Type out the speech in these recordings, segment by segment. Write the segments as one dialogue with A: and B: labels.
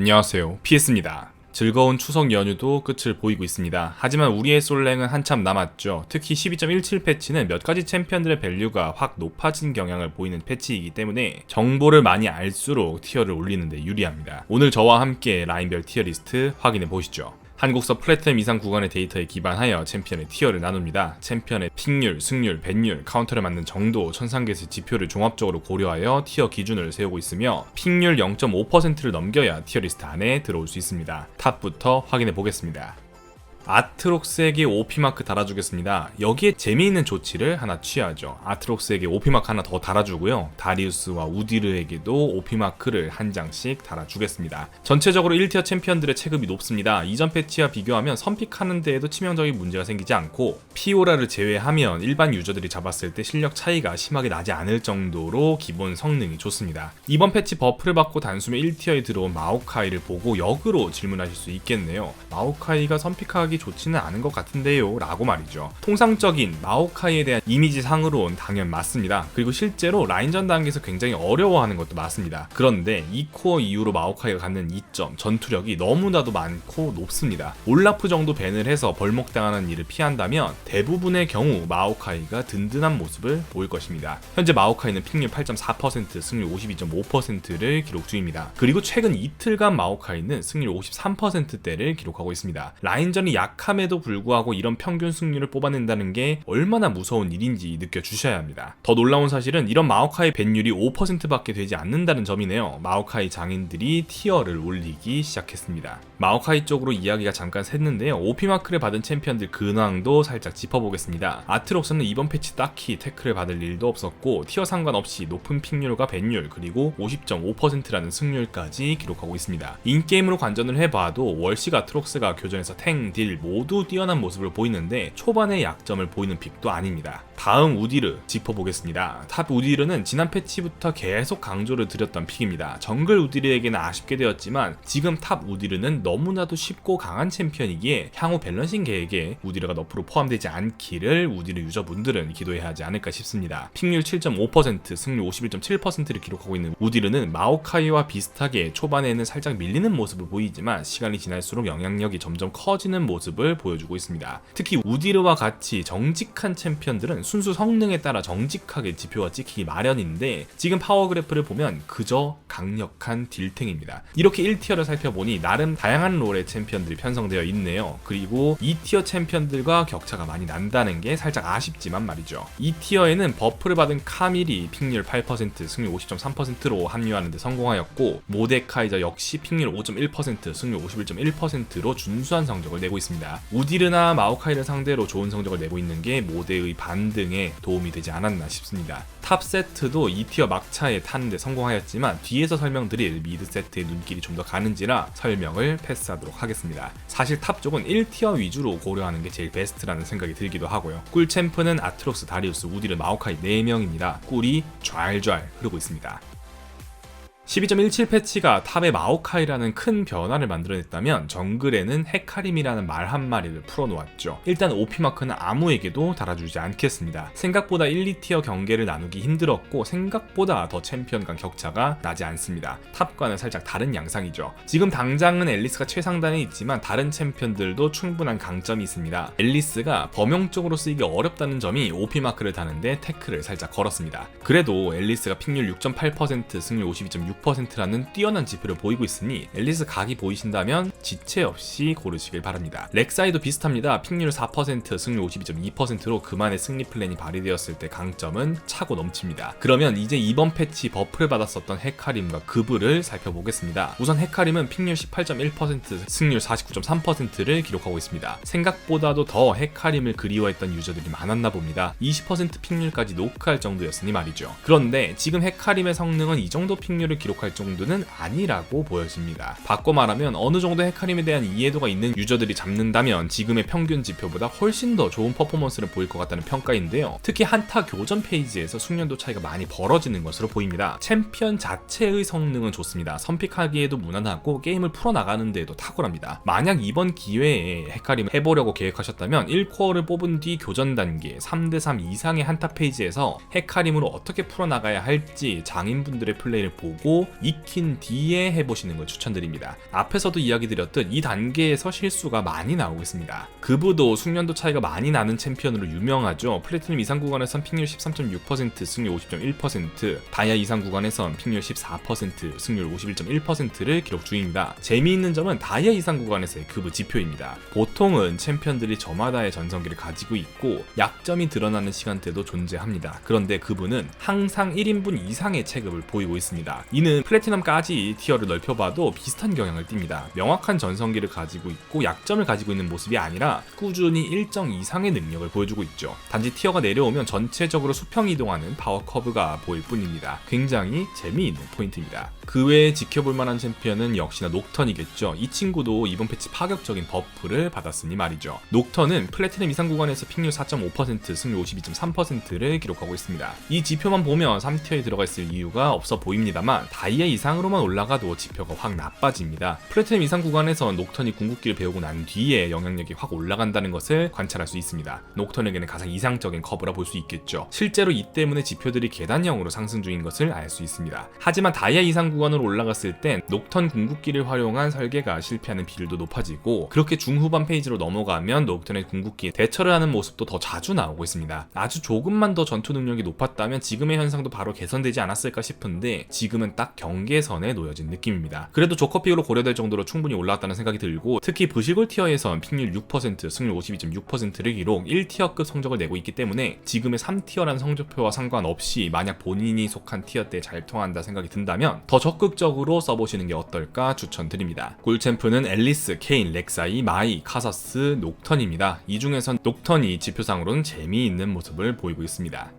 A: 안녕하세요. 피했습니다. 즐거운 추석 연휴도 끝을 보이고 있습니다. 하지만 우리의 솔랭은 한참 남았죠. 특히 12.17 패치는 몇 가지 챔피언들의 밸류가 확 높아진 경향을 보이는 패치이기 때문에 정보를 많이 알수록 티어를 올리는데 유리합니다. 오늘 저와 함께 라인별 티어 리스트 확인해 보시죠. 한국서 플래티넘 이상 구간의 데이터에 기반하여 챔피언의 티어를 나눕니다. 챔피언의 픽률, 승률, 뱃률, 카운터를 맞는 정도, 천상계수 지표를 종합적으로 고려하여 티어 기준을 세우고 있으며 픽률 0.5%를 넘겨야 티어 리스트 안에 들어올 수 있습니다. 탑부터 확인해 보겠습니다. 아트록스에게 OP마크 달아주겠습니다. 여기에 재미있는 조치를 하나 취하죠. 아트록스에게 OP마크 하나 더 달아주고요. 다리우스와 우디르에게도 OP마크를 한 장씩 달아주겠습니다. 전체적으로 1티어 챔피언들의 체급이 높습니다. 이전 패치와 비교하면 선픽하는 데에도 치명적인 문제가 생기지 않고 피오라를 제외하면 일반 유저들이 잡았을 때 실력 차이가 심하게 나지 않을 정도로 기본 성능이 좋습니다. 이번 패치 버프를 받고 단숨에 1티어에 들어온 마오카이를 보고 역으로 질문하실 수 있겠네요. 마오카이가 선픽하기 좋지는 않은 것 같은데요 라고 말이죠. 통상적인 마오카이에 대한 이미지 상으로는 당연 맞습니다. 그리고 실제로 라인전 단계에서 굉장히 어려워하는 것도 맞습니다. 그런데 이 코어 이후로 마오카이가 갖는 이점 전투력이 너무나도 많고 높습니다. 올라프 정도 밴을 해서 벌목당하는 일을 피한다면 대부분의 경우 마오카이가 든든한 모습을 보일 것입니다. 현재 마오카이는 픽률 8.4% 승률 52.5%를 기록 중입니다. 그리고 최근 이틀간 마오카이는 승률 53%대를 기록하고 있습니다. 라인전이 약 약함에도 불구하고 이런 평균 승률을 뽑아낸다는 게 얼마나 무서운 일인지 느껴주셔야 합니다. 더 놀라운 사실은 이런 마오카이 밴율이 5%밖에 되지 않는다는 점이네요. 마오카이 장인들이 티어를 올리기 시작했습니다. 마오카이 쪽으로 이야기가 잠깐 샜는데요. 오피마크를 받은 챔피언들 근황도 살짝 짚어보겠습니다. 아트록스는 이번 패치 딱히 태클을 받을 일도 없었고 티어 상관없이 높은 픽률과 밴율 그리고 50.5%라는 승률까지 기록하고 있습니다. 인게임으로 관전을 해봐도 월식 아트록스가 교전에서 탱, 딜, 모두 뛰어난 모습을 보이는데 초반의 약점을 보이는 픽도 아닙니다. 다음 우디르 짚어보겠습니다. 탑 우디르는 지난 패치부터 계속 강조를 드렸던 픽입니다. 정글 우디르에게는 아쉽게 되었지만 지금 탑 우디르는 너무나도 쉽고 강한 챔피언이기에 향후 밸런싱 계획에 우디르가 너프로 포함되지 않기를 우디르 유저분들은 기도해야 하지 않을까 싶습니다. 픽률 7.5%, 승률 51.7%를 기록하고 있는 우디르는 마오카이와 비슷하게 초반에는 살짝 밀리는 모습을 보이지만 시간이 지날수록 영향력이 점점 커지는 모습 을 보여주고 있습니다. 특히 우디르와 같이 정직한 챔피언들은 순수 성능에 따라 정직하게 지표가 찍히기 마련인데 지금 파워 그래프를 보면 그저 강력한 딜탱입니다. 이렇게 1티어를 살펴보니 나름 다양한 롤의 챔피언들이 편성되어 있네요. 그리고 2티어 챔피언들과 격차가 많이 난다는 게 살짝 아쉽지만 말이죠. 2티어에는 버프를 받은 카밀이 픽률 8%, 승률 50.3%로 합류하는 데 성공하였고 모데카이저 역시 픽률 5.1%, 승률 51.1%로 준수한 성적을 내고 있습니다. 우디르나 마오카이를 상대로 좋은 성적을 내고 있는 게 모데의 반대 등에 도움이 되지 않았나 싶습니다. 탑 세트도 2티어 막차에 타는데 성공하였지만 뒤에서 설명드릴 미드 세트의 눈길이 좀 더 가는지라 설명을 패스하도록 하겠습니다. 사실 탑 쪽은 1티어 위주로 고려하는 게 제일 베스트라는 생각이 들기도 하고요. 꿀 챔프는 아트록스, 다리우스, 우디르, 마오카이 4명입니다. 꿀이 좔좔 흐르고 있습니다. 12.17 패치가 탑의 마오카이라는 큰 변화를 만들어냈다면 정글에는 헤카림이라는 말 한마리를 풀어놓았죠. 일단 오피마크는 아무에게도 달아주지 않겠습니다. 생각보다 1, 2티어 경계를 나누기 힘들었고 생각보다 더 챔피언 간 격차가 나지 않습니다. 탑과는 살짝 다른 양상이죠. 지금 당장은 앨리스가 최상단에 있지만 다른 챔피언들도 충분한 강점이 있습니다. 앨리스가 범용적으로 쓰이기 어렵다는 점이 오피마크를 다는데 태클을 살짝 걸었습니다. 그래도 앨리스가 픽률 6.8% 승률 52.6 6%라는 뛰어난 지표를 보이고 있으니 앨리스 각이 보이신다면 지체 없이 고르시길 바랍니다. 렉사이도 비슷합니다. 픽률 4%, 승률 52.2%로 그만의 승리 플랜이 발휘되었을 때 강점은 차고 넘칩니다. 그러면 이제 이번 패치 버프를 받았었던 헤카림과 그브를 살펴보겠습니다. 우선 헤카림은 픽률 18.1%, 승률 49.3%를 기록하고 있습니다. 생각보다도 더 헤카림을 그리워했던 유저들이 많았나 봅니다. 20% 픽률까지 노크할 정도였으니 말이죠. 그런데 지금 헤카림의 성능은 이 정도 픽률을 기록할 정도는 아니라고 보여집니다. 바꿔 말하면 어느 정도 헤카림에 대한 이해도가 있는 유저들이 잡는다면 지금의 평균 지표보다 훨씬 더 좋은 퍼포먼스를 보일 것 같다는 평가인데요. 특히 한타 교전 페이지에서 숙련도 차이가 많이 벌어지는 것으로 보입니다. 챔피언 자체의 성능은 좋습니다. 선픽하기에도 무난하고 게임을 풀어나가는 데에도 탁월합니다. 만약 이번 기회에 헤카림 해보려고 계획하셨다면 1코어를 뽑은 뒤 교전 단계 3대3 이상의 한타 페이지에서 헤카림으로 어떻게 풀어나가야 할지 장인분들의 플레이를 보고 익힌 뒤에 해보시는 걸 추천드립니다. 앞에서도 이야기 드렸듯 이 단계에서 실수가 많이 나오고 있습니다. 그부도 숙련도 차이가 많이 나는 챔피언으로 유명하죠. 플래티넘 이상 구간에선 픽률 13.6%, 승률 50.1%, 다이아 이상 구간에선 픽률 14%, 승률 51.1%를 기록 중입니다. 재미있는 점은 다이아 이상 구간에서의 그부 지표입니다. 보통은 챔피언들이 저마다의 전성기를 가지고 있고 약점이 드러나는 시간대도 존재합니다. 그런데 그분은 항상 1인분 이상의 체급을 보이고 있습니다. 이는 플래티넘까지 티어를 넓혀봐도 비슷한 경향을 띱니다. 명확한 전성기를 가지고 있고 약점을 가지고 있는 모습이 아니라 꾸준히 일정 이상의 능력을 보여주고 있죠. 단지 티어가 내려오면 전체적으로 수평 이동하는 파워 커브가 보일 뿐입니다. 굉장히 재미있는 포인트입니다. 그 외에 지켜볼 만한 챔피언은 역시나 녹턴이겠죠. 이 친구도 이번 패치 파격적인 버프를 받았으니 말이죠. 녹턴은 플래티넘 이상 구간에서 픽률 4.5%, 승률 52.3%를 기록하고 있습니다. 이 지표만 보면 3티어에 들어가 있을 이유가 없어 보입니다만 다이아 이상으로만 올라가도 지표가 확 나빠집니다. 플래티넘 이상 구간에서 녹턴이 궁극기를 배우고 난 뒤에 영향력이 확 올라간다는 것을 관찰할 수 있습니다. 녹턴에게는 가장 이상적인 커브라 볼 수 있겠죠. 실제로 이 때문에 지표들이 계단형으로 상승 중인 것을 알 수 있습니다. 하지만 다이아 이상 구간 으로 올라갔을 땐 녹턴 궁극기를 활용한 설계가 실패하는 비율도 높아지고 그렇게 중후반 페이지로 넘어가면 녹턴의 궁극기에 대처를 하는 모습도 더 자주 나오고 있습니다. 아주 조금만 더 전투 능력이 높았다면 지금의 현상도 바로 개선되지 않았을까 싶은데 지금은 딱 경계선에 놓여진 느낌입니다. 그래도 조커픽으로 고려될 정도로 충분히 올라왔다는 생각이 들고 특히 부실골 티어에선 픽률 6%, 승률 52.6%를 기록 1티어급 성적을 내고 있기 때문에 지금의 3티어라는 성적표와 상관없이 만약 본인이 속한 티어 때 잘 통한다 생각이 든다면 더 적극적으로 써보시는 게 어떨까 추천드립니다. 꿀챔프는 앨리스, 케인, 렉사이, 마이, 카사스, 녹턴입니다. 이 중에선 녹턴이 지표상으로는 재미있는 모습을 보이고 있습니다.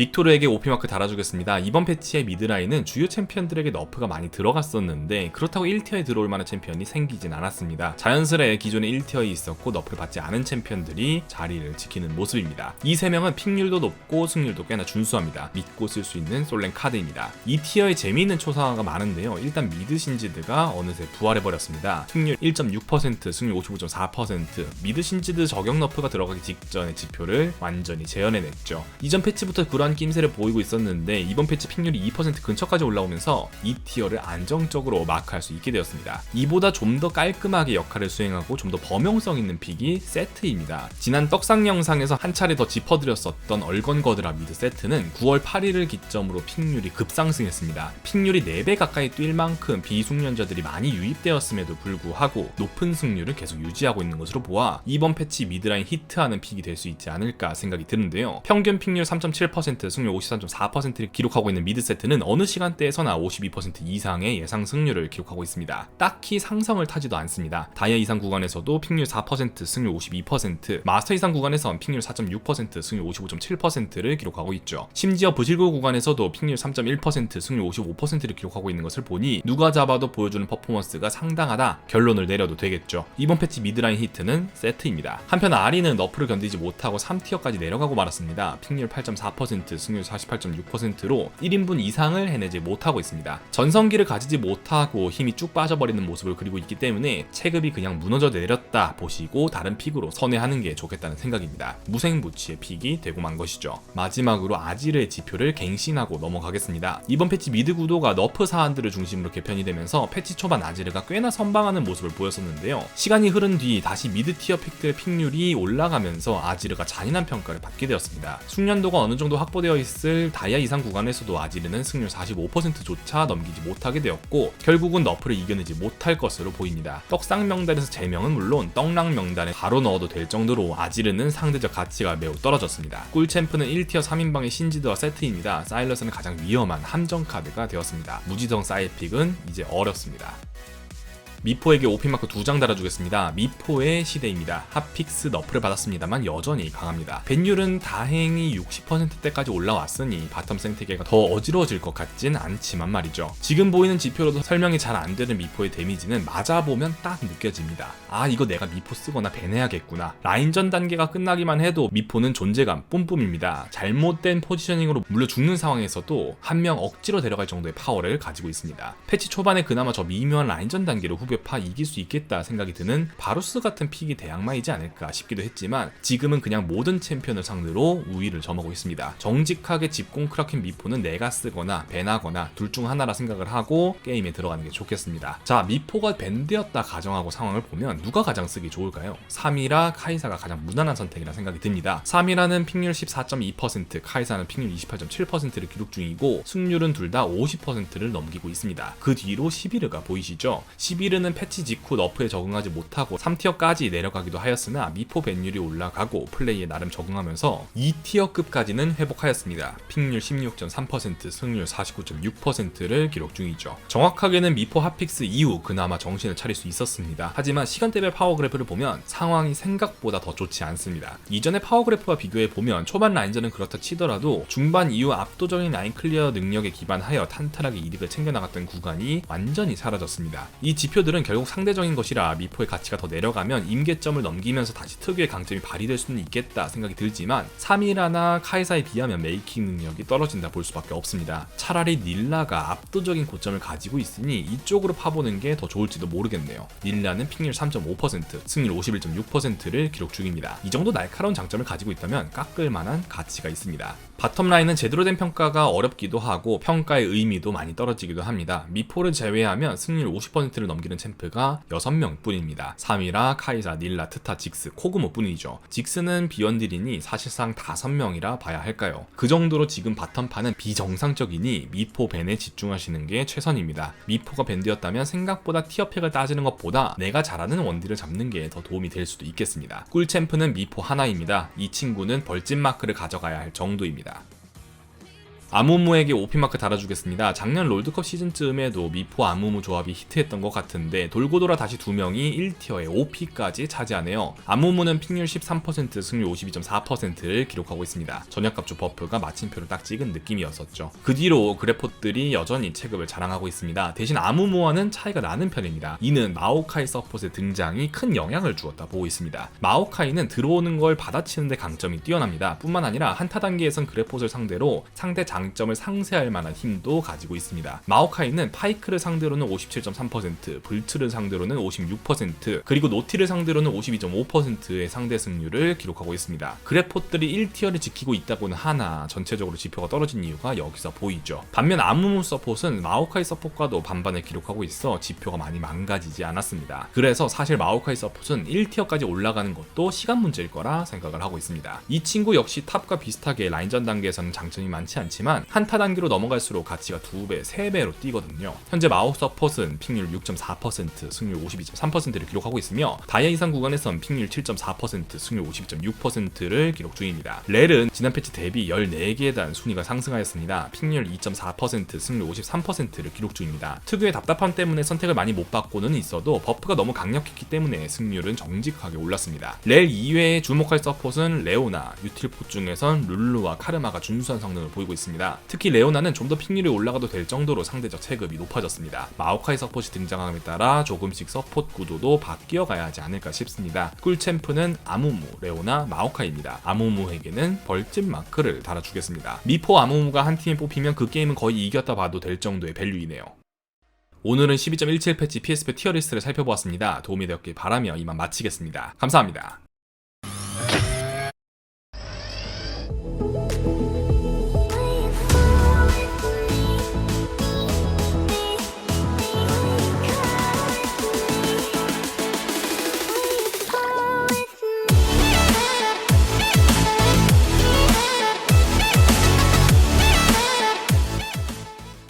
A: 빅토르에게 오피마크 달아주겠습니다. 이번 패치의 미드라인은 주요 챔피언들에게 너프가 많이 들어갔었는데 그렇다고 1티어에 들어올 만한 챔피언이 생기진 않았습니다. 자연스레 기존에 1티어에 있었고 너프를 받지 않은 챔피언들이 자리를 지키는 모습입니다. 이 3명은 픽률도 높고 승률도 꽤나 준수합니다. 믿고 쓸 수 있는 솔랭 카드입니다. 이 티어에 재미있는 초상화가 많은데요. 일단 미드 신지드가 어느새 부활해버렸습니다. 픽률 1.6%, 승률 55.4%, 미드 신지드 저격 너프가 들어가기 직전의 지표를 완전히 재현해냈죠. 이전 패치부터 그러한 낌새를 보이고 있었는데 이번 패치 픽률이 2% 근처까지 올라오면서 이 티어를 안정적으로 마크할 수 있게 되었습니다. 이보다 좀 더 깔끔하게 역할을 수행하고 좀 더 범용성 있는 픽이 세트입니다. 지난 떡상 영상에서 한 차례 더 짚어드렸었던 얼건거드라 미드 세트는 9월 8일을 기점으로 픽률이 급상승했습니다. 픽률이 4배 가까이 뛸 만큼 비숙련자들이 많이 유입되었음에도 불구하고 높은 승률을 계속 유지하고 있는 것으로 보아 이번 패치 미드라인 히트하는 픽이 될 수 있지 않을까 생각이 드는데요. 평균 픽률 3.7% 승률 53.4%를 기록하고 있는 미드 세트는 어느 시간대에서나 52% 이상의 예상 승률을 기록하고 있습니다. 딱히 상성을 타지도 않습니다. 다이아 이상 구간에서도 픽률 4% 승률 52%, 마스터 이상 구간에선 픽률 4.6% 승률 55.7%를 기록하고 있죠. 심지어 부실고 구간에서도 픽률 3.1% 승률 55%를 기록하고 있는 것을 보니 누가 잡아도 보여주는 퍼포먼스가 상당하다 결론을 내려도 되겠죠. 이번 패치 미드라인 히트는 세트입니다. 한편 아리는 너프를 견디지 못하고 3티어까지 내려가고 말았습니다. 픽률 8.4%, 승률 48.6%로 1인분 이상을 해내지 못하고 있습니다. 전성기를 가지지 못하고 힘이 쭉 빠져버리는 모습을 그리고 있기 때문에 체급이 그냥 무너져 내렸다 보시고 다른 픽으로 선회하는 게 좋겠다는 생각입니다. 무생무치의 픽이 되고 만 것이죠. 마지막으로 아지르의 지표를 갱신하고 넘어가겠습니다. 이번 패치 미드 구도가 너프 사안들을 중심으로 개편이 되면서 패치 초반 아지르가 꽤나 선방하는 모습을 보였었는데요. 시간이 흐른 뒤 다시 미드 티어 픽들의 픽률이 올라가면서 아지르가 잔인한 평가를 받게 되었습니다. 숙련도가 어느 정도 확 보되어 있을 다이아 이상 구간에서도 아지르는 승률 45%조차 넘기지 못하게 되었고 결국은 너프를 이겨내지 못할 것으로 보입니다. 떡상 명단에서 제명은 물론 떡랑 명단에 바로 넣어도 될 정도로 아지르는 상대적 가치가 매우 떨어졌습니다. 꿀챔프는 1티어 3인방의 신지드와 세트입니다. 사일러스는 가장 위험한 함정 카드가 되었습니다. 무지성 사이픽은 이제 어렵습니다. 미포에게 오피마크 두 장 달아주겠습니다. 미포의 시대입니다. 핫픽스 너프를 받았습니다만 여전히 강합니다. 벤율은 다행히 60%대까지 올라왔으니 바텀 생태계가 더 어지러워질 것 같진 않지만 말이죠. 지금 보이는 지표로도 설명이 잘 안 되는 미포의 데미지는 맞아보면 딱 느껴집니다. 아 이거 내가 미포 쓰거나 배내야겠구나. 라인전 단계가 끝나기만 해도 미포는 존재감 뿜뿜입니다. 잘못된 포지셔닝으로 물려 죽는 상황에서도 한 명 억지로 데려갈 정도의 파워를 가지고 있습니다. 패치 초반에 그나마 저 미묘한 라인전 단계로 후반 후벼파 이길 수 있겠다 생각이 드는 바루스 같은 픽이 대항마이지 않을까 싶기도 했지만 지금은 그냥 모든 챔피언을 상대로 우위를 점하고 있습니다. 정직하게 집공 크라켄 미포는 내가 쓰거나 밴하거나 둘 중 하나라 생각을 하고 게임에 들어가는 게 좋겠습니다. 자 미포가 밴드였다 가정하고 상황을 보면 누가 가장 쓰기 좋을까요? 3이라 카이사가 가장 무난한 선택이라 생각이 듭니다. 3이라는 픽률 14.2%, 카이사는 픽률 28.7%를 기록 중이고 승률은 둘 다 50%를 넘기고 있습니다. 그 뒤로 11르가 보이시죠? 11 르는 패치 직후 너프에 적응하지 못하고 3티어까지 내려가기도 하였으나 미포 밴율이 올라가고 플레이에 나름 적응하면서 2티어급까지는 회복하였습니다. 픽률 16.3%, 승률 49.6%를 기록 중이죠. 정확하게는 미포 핫픽스 이후 그나마 정신을 차릴 수 있었습니다. 하지만 시간대별 파워 그래프를 보면 상황이 생각보다 더 좋지 않습니다. 이전의 파워 그래프와 비교해 보면 초반 라인전은 그렇다 치더라도 중반 이후 압도적인 라인 클리어 능력에 기반하여 탄탄하게 이득을 챙겨나갔던 구간이 완전히 사라졌습니다. 이 지표들 은 결국 상대적인 것이라 미포의 가치가 더 내려가면 임계점을 넘기면서 다시 특유의 강점이 발휘될 수는 있겠다 생각이 들지만 3이라나 카이사에 비하면 메이킹 능력이 떨어진다 볼 수밖에 없습니다. 차라리 닐라가 압도적인 고점을 가지고 있으니 이쪽으로 파보는 게 더 좋을지도 모르겠네요. 닐라는 픽률 3.5%, 승률 51.6%를 기록 중입니다. 이 정도 날카로운 장점을 가지고 있다면 깎을 만한 가치가 있습니다. 바텀 라인은 제대로 된 평가가 어렵기도 하고 평가의 의미도 많이 떨어지기도 합니다. 미포를 제외하면 승률 50%를 넘기는 챔프가 6명 뿐입니다. 3위라 카이사, 닐라, 트타, 직스, 코그모 뿐이죠. 직스는 비원딜이니 사실상 5명이라 봐야 할까요? 그 정도로 지금 바텀판은 비정상적이니 미포 밴에 집중하시는 게 최선입니다. 미포가 밴드였다면 생각보다 티어팩을 따지는 것보다 내가 잘하는 원딜을 잡는 게 더 도움이 될 수도 있겠습니다. 꿀 챔프는 미포 하나입니다. 이 친구는 벌집 마크를 가져가야 할 정도입니다. 아무무에게 오피마크 달아주겠습니다. 작년 롤드컵 시즌쯤에도 미포 아무무 조합이 히트했던 것 같은데 돌고 돌아 다시 두 명이 1티어에 OP까지 차지하네요. 아무무는 픽률 13%, 승률 52.4%를 기록하고 있습니다. 전역값주 버프가 마침표를 딱 찍은 느낌이었었죠. 그 뒤로 그래폿들이 여전히 체급을 자랑하고 있습니다. 대신 아무무와는 차이가 나는 편입니다. 이는 마오카이 서폿의 등장이 큰 영향을 주었다 보고 있습니다. 마오카이는 들어오는 걸 받아치는데 강점이 뛰어납니다. 뿐만 아니라 한타 단계에선 그래폿을 상대로 상대 장 점을 상쇄할 만한 힘도 가지고 있습니다. 마오카이는 파이크를 상대로는 57.3%, 불트를 상대로는 56%, 그리고 노티를 상대로는 52.5%의 상대 승률을 기록하고 있습니다. 그래폿들이 1티어를 지키고 있다고는 하나 전체적으로 지표가 떨어진 이유가 여기서 보이죠. 반면 아무무 서폿은 마오카이 서폿과도 반반을 기록하고 있어 지표가 많이 망가지지 않았습니다. 그래서 사실 마오카이 서폿은 1티어까지 올라가는 것도 시간 문제일 거라 생각을 하고 있습니다. 이 친구 역시 탑과 비슷하게 라인전 단계에서는 장점이 많지 않지만 한타 단계로 넘어갈수록 가치가 2배, 3배로 뛰거든요. 현재 마우 서폿은 픽률 6.4%, 승률 52.3%를 기록하고 있으며 다이아 이상 구간에선 픽률 7.4%, 승률 50.6%를 기록 중입니다. 렐은 지난 패치 대비 14개의 단 순위가 상승하였습니다. 픽률 2.4%, 승률 53%를 기록 중입니다. 특유의 답답함 때문에 선택을 많이 못 받고는 있어도 버프가 너무 강력했기 때문에 승률은 정직하게 올랐습니다. 렐 이외에 주목할 서폿은 레오나, 유틸포 중에선 룰루와 카르마가 준수한 성능을 보이고 있습니다. 특히 레오나는 좀더 픽률이 올라가도 될 정도로 상대적 체급이 높아졌습니다. 마오카이 서폿이 등장함에 따라 조금씩 서폿 구도도 바뀌어 가야 하지 않을까 싶습니다. 꿀챔프는 아무무, 레오나, 마오카이입니다. 아무무에게는 벌집 마크를 달아주겠습니다. 미포 아무무가 한 팀에 뽑히면 그 게임은 거의 이겼다 봐도 될 정도의 밸류이네요. 오늘은 12.17 패치 PSP 티어리스트를 살펴보았습니다. 도움이 되었길 바라며 이만 마치겠습니다. 감사합니다.